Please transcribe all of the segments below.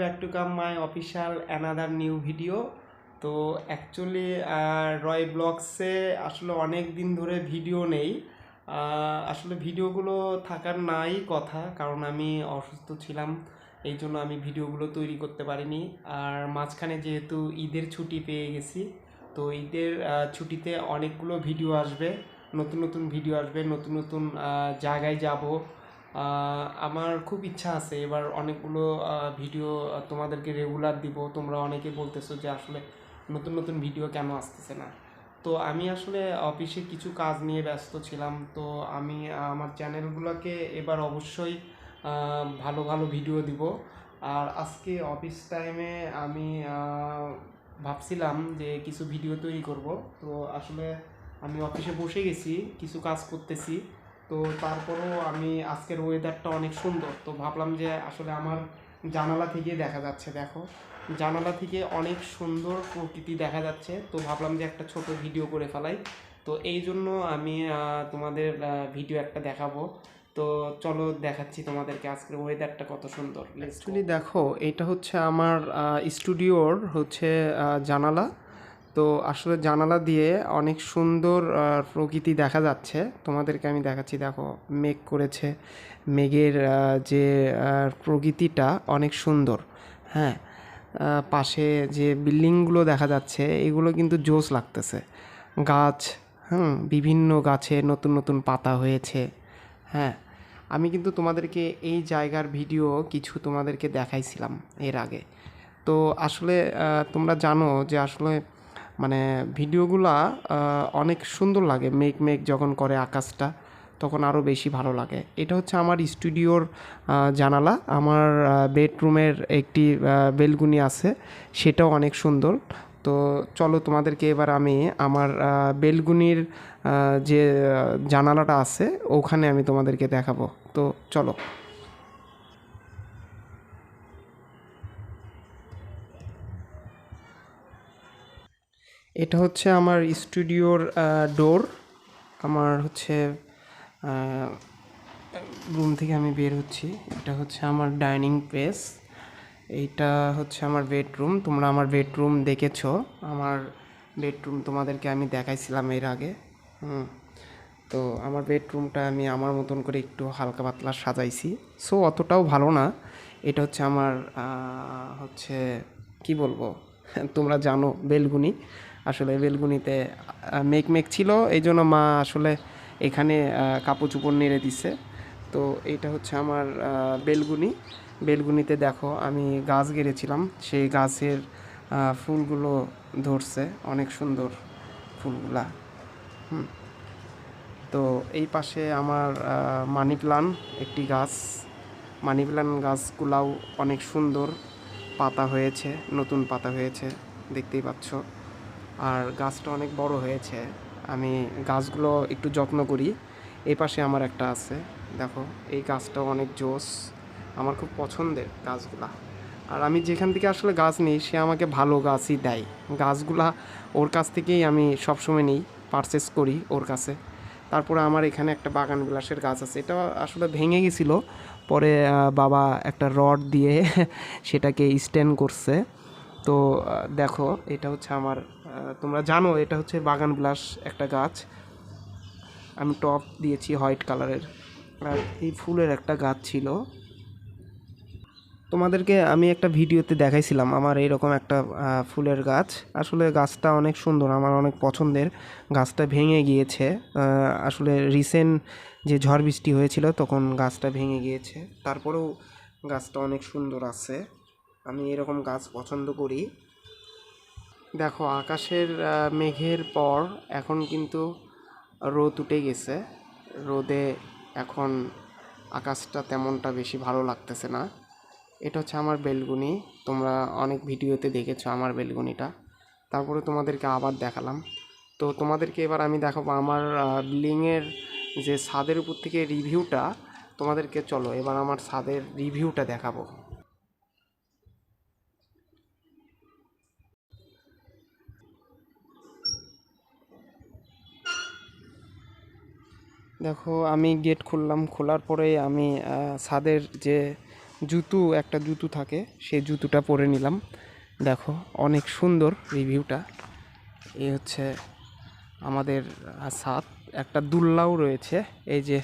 Back to come my official another new video তো actually Roy ব্লগসে আসলে অনেক দিন ধরে ভিডিও নেই। আসলে ভিডিওগুলো থাকার নাই কথা, কারণ আমি অসুস্থ ছিলাম, এই জন্য আমি ভিডিওগুলো তৈরি করতে পারিনি। আর মাঝখানে যেহেতু ঈদের ছুটি পেয়ে গেছি, তো ঈদের ছুটিতে অনেকগুলো ভিডিও আসবে, নতুন নতুন ভিডিও আসবে, নতুন নতুন জায়গায় যাব। আমার খুব ইচ্ছা আছে। এবার অনেকগুলো ভিডিও তোমাদেরকে রেগুলার দিব। তোমরা অনেকে বলতেছো যে আসলে নতুন নতুন ভিডিও কেন আসতেছে না? তো আমি আসলে অফিসে কিছু কাজ নিয়ে ব্যস্ত ছিলাম। তো আমি আমার চ্যানেলগুলোকে এবার অবশ্যই ভালো ভালো ভিডিও দিব। আর আজকে অফিস টাইমে আমি ভাবছিলাম যে কিছু ভিডিও তৈরি করব। তো আসলে আমি অফিসে বসে গেছি, কিছু কাজ করতেছি। তো তারপরেও আমি আজকের ওয়েদারটা অনেক সুন্দর। তো ভাবলাম যে আসলে আমার জানালা থেকে দেখা যাচ্ছে, দেখো। জানালা থেকে অনেক সুন্দর প্রকৃতি দেখা যাচ্ছে। তো ভাবলাম যে একটা ছোট ভিডিও করে ফেলাই। তো এই জন্য আমি তোমাদের ভিডিও একটা দেখাবো। তো চলো দেখাচ্ছি তোমাদেরকে আজকের ওয়েদারটা কত সুন্দর। অ্যাকচুয়ালি দেখো, এটা হচ্ছে আমার স্টুডিওর হচ্ছে জানালা। তো আসলে জানালা দিয়ে অনেক সুন্দর প্রকৃতি দেখা যাচ্ছে। তোমাদেরকে আমি দেখাচ্ছি, দেখো, মেঘ করেছে। মেঘের যে প্রকৃতিটা অনেক সুন্দর হ্যাঁ? পাশে যে বিল্ডিংগুলো দেখা যাচ্ছে, এগুলো কিন্তু জোস লাগতেছে। গাছ, হুম, বিভিন্ন গাছে নতুন নতুন পাতা হয়েছে হ্যাঁ? আমি কিন্তু তোমাদেরকে এই জায়গার ভিডিও কিছু তোমাদেরকে দেখাইছিলাম এর আগে। তো আসলে তোমরা জানো যে আসলে মানে ভিডিওগুলা অনেক সুন্দর লাগে। মেঘ মেঘ যখন করে আকাশটা, তখন আরও বেশি ভালো লাগে। এটা হচ্ছে আমার স্টুডিওর জানালা। আমার বেডরুমের একটি বেলগুনি আছে, সেটাও অনেক সুন্দর। তো চলো তোমাদেরকে এবার আমি আমার বেলগুনির যে জানালাটা আছে, ওখানে আমি তোমাদেরকে দেখাবো। তো চলো। এটা হচ্ছে আমার স্টুডিওর ডোর আমার হচ্ছে রুম থেকে আমি বের হচ্ছি। এটা হচ্ছে আমার ডাইনিং প্লেস এইটা হচ্ছে আমার বেডরুম তোমরা আমার বেডরুম দেখেছ। আমার বেডরুম তোমাদেরকে আমি দেখাইছিলাম এর আগে। হুম। তো আমার বেডরুমটা আমি আমার মতন করে একটু হালকা পাতলা সাজাইছি। সো অতটাও ভালো না। এটা হচ্ছে আমার হচ্ছে, কি বলব? তোমরা জানো, বেলগুনি। আসলে বেলগুনিতে মেঘ মেঘ ছিল। এই জন্য মা আসলে এখানে কাপড় চুপড় নেড়ে দিছে। তো এটা হচ্ছে আমার বেলগুনি। বেলগুনিতে দেখো, আমি গাছ গেড়েছিলাম। সেই গাছের ফুলগুলো ধরছে। অনেক সুন্দর ফুলগুলা। হুম। তো এই পাশে আমার মানি প্লান একটি গাছ। মানি প্লান গাছগুলাও অনেক সুন্দর পাতা হয়েছে, নতুন পাতা হয়েছে, দেখতেই পাচ্ছ। আর গাছটা অনেক বড় হয়েছে। আমি গাছগুলো একটু যত্ন করি। এই পাশে আমার একটা আছে। দেখো, এই গাছটাও অনেক জোস। আমার খুব পছন্দের গাছগুলা। আর আমি যেখান থেকে আসলে গাছ নিই, সে আমাকে ভালো গাছই দেয়। গাছগুলা ওর কাছ থেকেই আমি সবসময় নিই পারচেস করি ওর কাছে। তারপরে আমার এখানে একটা বাগান বিলাসের গাছ আছে। এটা আসলে ভেঙে গেছিল। পরে বাবা একটা রড দিয়ে সেটাকে স্ট্যান্ড করছে। তো দেখো, এটা হচ্ছে আমার তোমরা জানো, এটা হচ্ছে বাগান বিলাস একটা গাছ। আমি টপ দিয়েছি হোয়াইট কালারের। আর এই ফুলের একটা গাছ ছিল। তোমাদেরকে আমি একটা ভিডিওতে দেখাইছিলাম আমার এইরকম একটা ফুলের গাছ। আসলে গাছটা অনেক সুন্দর, আমার অনেক পছন্দের। গাছটা ভেঙে গিয়েছে। আসলে রিসেন্ট যে ঝড় বৃষ্টি হয়েছিল, তখন গাছটা ভেঙে গিয়েছে। তারপরেও গাছটা অনেক সুন্দর আছে। আমি এরকম গাছ পছন্দ করি। দেখো, আকাশের মেঘের পর এখন কিন্তু রোদ উঠে গেছে। রোদে এখন আকাশটা তেমনটা বেশি ভালো লাগতেছে না। এটা হচ্ছে আমার বেলগুনি। তোমরা অনেক ভিডিওতে দেখেছ আমার বেলগুনিটা। তারপরে তোমাদেরকে আবার দেখালাম। তো তোমাদেরকে এবার আমি দেখাবো আমার বিল্ডিংয়ের যে ছাদের উপর থেকে রিভিউটা তোমাদেরকে, চলো, এবার আমার ছাদের রিভিউটা দেখাবো। দেখো, আমি গেট খুললাম, খোলার পরে আমি ছাদের যে জুতো, একটা জুতো থাকে, সেই জুতোটা পরে নিলাম। দেখো, অনেক সুন্দর রিভিউটা এই হচ্ছে আমাদের ছাদ। একটা দুল্লাও রয়েছে, এই যে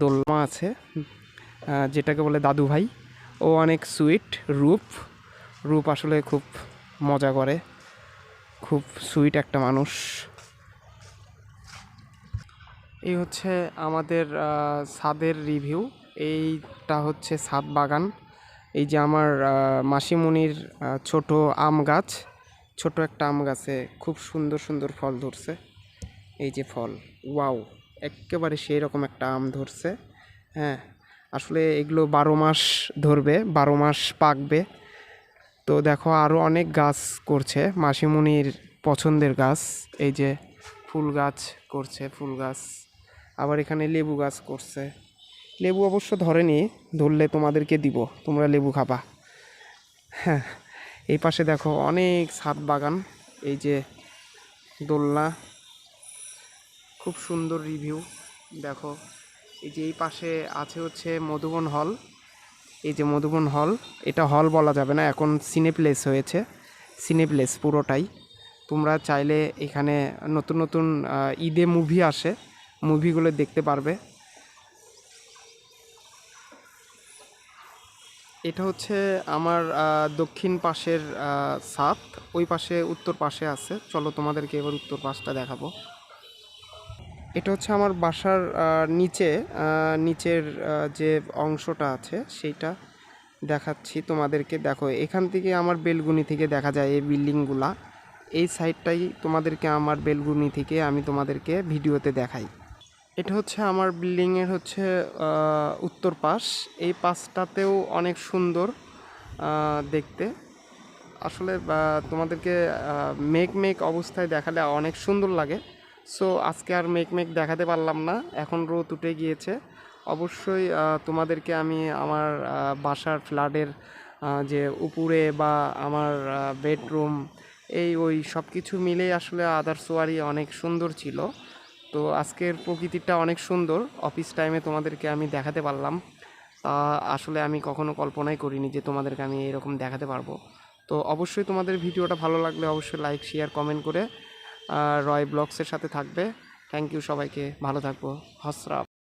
দোলমা আছে যেটাকে বলে দাদু ভাই। ও অনেক সুইট রূপ। রূপ আসলে খুব মজা করে। খুব সুইট একটা মানুষ। এই হচ্ছে আমাদের ছাদের রিভিউ এইটা হচ্ছে ছাদ বাগান। এই যে আমার মাসিমণির ছোট আম গাছ, ছোট একটা আম গাছে খুব সুন্দর সুন্দর ফল ধরছে। এই যে ফল, ওয়াও, একেবারে সেই রকম একটা আম ধরছে। হ্যাঁ আসলে এগুলো বারো মাস ধরবে, বারো মাস পাকবে। তো দেখো আরও অনেক গাছ করছে, মাসিমণির পছন্দের গাছ। এই যে ফুল গাছ করছে, ফুল গাছ। আবার এখানে লেবু গাছ করছে। লেবু অবশ্য ধরেনি, ধরলে তোমাদেরকে দিব, তোমরা লেবু খাবা। হ্যাঁ এই পাশে দেখো অনেক ছাদ বাগান, এই যে দোলনা। খুব সুন্দর রিভিউ দেখো। এই যে এই পাশে আছে হচ্ছে মধুবন হল এই যে মধুবন হল এটা হল বলা যাবে না, এখন সিনেপ্লেস হয়েছে। সিনেপ্লেস পুরোটাই। তোমরা চাইলে এখানে নতুন নতুন ঈদে মুভি আসে। মুভিগুলো দেখতে পারবে। এটা হচ্ছে আমার দক্ষিণ পাশের ছাদ ওই পাশে উত্তর পাশে আছে। চলো তোমাদেরকে এবার উত্তর পাশটা দেখাবো। এটা হচ্ছে আমার বাসার নিচে নিচের যে অংশটা আছে সেইটা দেখাচ্ছি তোমাদেরকে। দেখো, এখান থেকে আমার বেলগুনি থেকে দেখা যায় এই বিল্ডিংগুলা। এই সাইডটাই তোমাদেরকে আমার বেলগুনি থেকে আমি তোমাদেরকে ভিডিওতে দেখাই। এটা হচ্ছে আমার বিল্ডিংয়ের হচ্ছে উত্তর পাশ। এই পাশটাতেও অনেক সুন্দর দেখতে। আসলে তোমাদেরকে মেঘ মেঘ অবস্থায় দেখালে অনেক সুন্দর লাগে। সো আজকে আর মেঘ মেঘ দেখাতে পারলাম না। এখন রোদ উঠে গিয়েছে। অবশ্যই তোমাদেরকে আমি আমার বাসার ফ্ল্যাটের যে উপরে বা আমার বেডরুম, এই ওই সব কিছু মিলেই আসলে আদার সোয়ারি অনেক সুন্দর ছিল। তো আজকের প্রকৃতিটা অনেক সুন্দর। অফিস টাইমে তোমাদেরকে আমি দেখাতে পারলাম। আসলে আমি কখনো কল্পনাই করিনি যে তোমাদেরকে আমি এরকম দেখাতে পারব। তো অবশ্যই তোমাদের ভিডিওটা ভালো লাগলে অবশ্যই লাইক শেয়ার কমেন্ট করে রয় ব্লগসের সাথে থাকবে। থ্যাংক ইউ সবাইকে। ভালো থাকব। হসরা